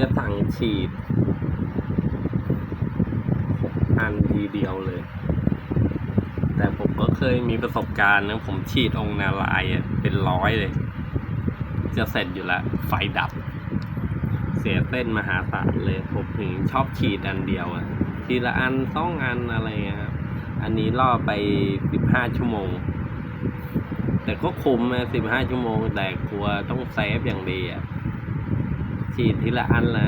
จะสั่งฉีดอันทีเดียวเลย แต่ผมก็เคยมีประสบการณ์นะผมฉีดองนาลายเป็นร้อยเลย จะเสร็จอยู่แล้ว ไฟดับ เสียเส้นมหาศาลเลย ผมถึงชอบฉีดอันเดียวอะทีละอันสองอันอะไรเงี้ยครับอันนี้ล่อไปสิบห้าชั่วโมง แต่ก็คุมนะสิบห้าชั่วโมง แต่กลัวต้องเซฟอย่างดีอะ ฉีดทีละอันละ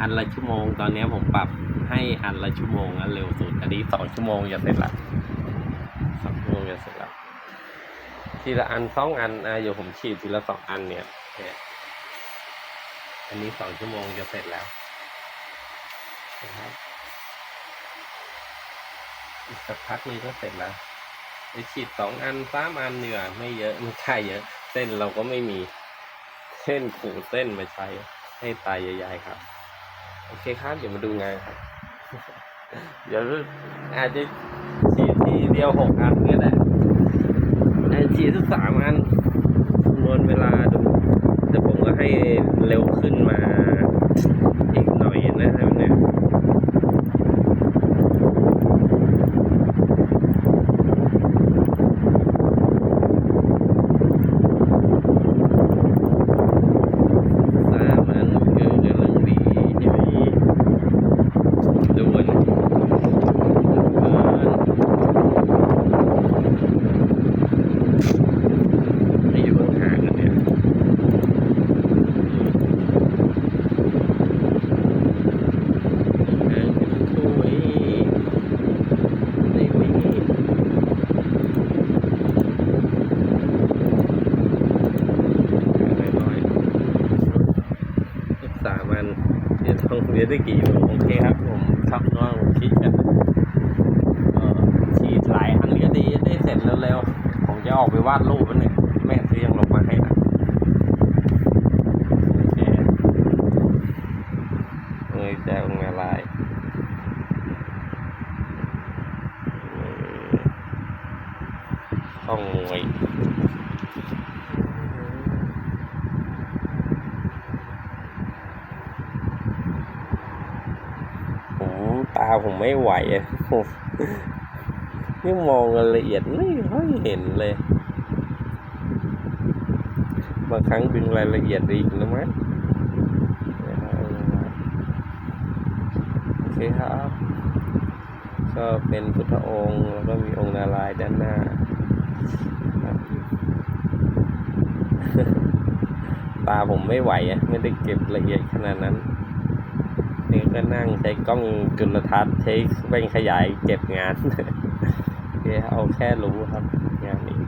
อันละชั่วโมง ตอนนี้ผมปรับให้อันละชั่วโมงอันเร็วสุด อันนี้สองชั่วโมงจะเสร็จละสองชั่วโมงจะเสร็จละทีละอันสองอันอะอยู่ผมฉีดทีละสองอันเนี่ยอันนี้สองชั่วโมงจะเสร็จแล้วนะครับอีกสักพักนึงก็เสร็จแล้วไปฉีดสองอันสามอันเหนื่อยไม่เยอะไม่ใช่เยอะ เส้นเราก็ไม่มี เส้นขูดเส้นมาใช้ให้ตายใหญ่ๆครับ โอเคครับ เดี๋ยวมาดูงานครับ เดี๋ยวอาจจะฉีดทีเดียวหกอันก็ได้อฉีดทุกสามอันคำนวณเวลาดู แต่ผมก็ให้เร็วขึ้นมาอีกหน่อยนะครับเนี่ยสามอันคือกำลังดีใช่ไหมด่วนด่วนให้อยู่ห่างๆกันเนี่ย เออคุยไม่มีไม่น้อยสิบสามอันเดี๋ยว ต้องเรียนได้กี่โมงโอเคครับผมครับน้องผมคิดกันฉีดหลายอันก็ดีได้เสร็จเร็วๆ ผมจะออกไปวาดรูปมันหนึ่งแม่ซื้อยังลงมาให้นะโอเคเอ้ยแจ้งอะไรช่องมวยผมตาผมไม่ไหวผมนี่มองรายละเอียดไม่ค่อยเห็นเลย บางครั้งดึงรายละเอียดอีกนะมั้ยโอเคครับ ก็เป็นพุทธองค์แล้วก็มีองค์นารายด้านหน้าตาผมไม่ไหวอะไม่ได้เก็บละเอียดขนาดนั้น นี่ก็นั่งใช้กล้องจุลทรรศน์ใช้แว่นขยายเก็บงานโอเคเอาแค่รู้ครับงานนี้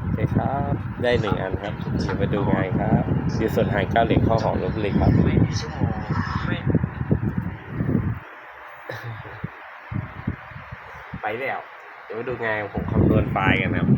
โอเคครับ ได้หนึ่งอันครับเดี๋ยวมาดูงานครับอยู่ส่วนหางเก้าเหล็กข้อหอลบบุรีครับไม่มีชั่วโมงไปแล้ว เดี๋ยวมาดูงานของผมคำนวณไฟล์กันครับ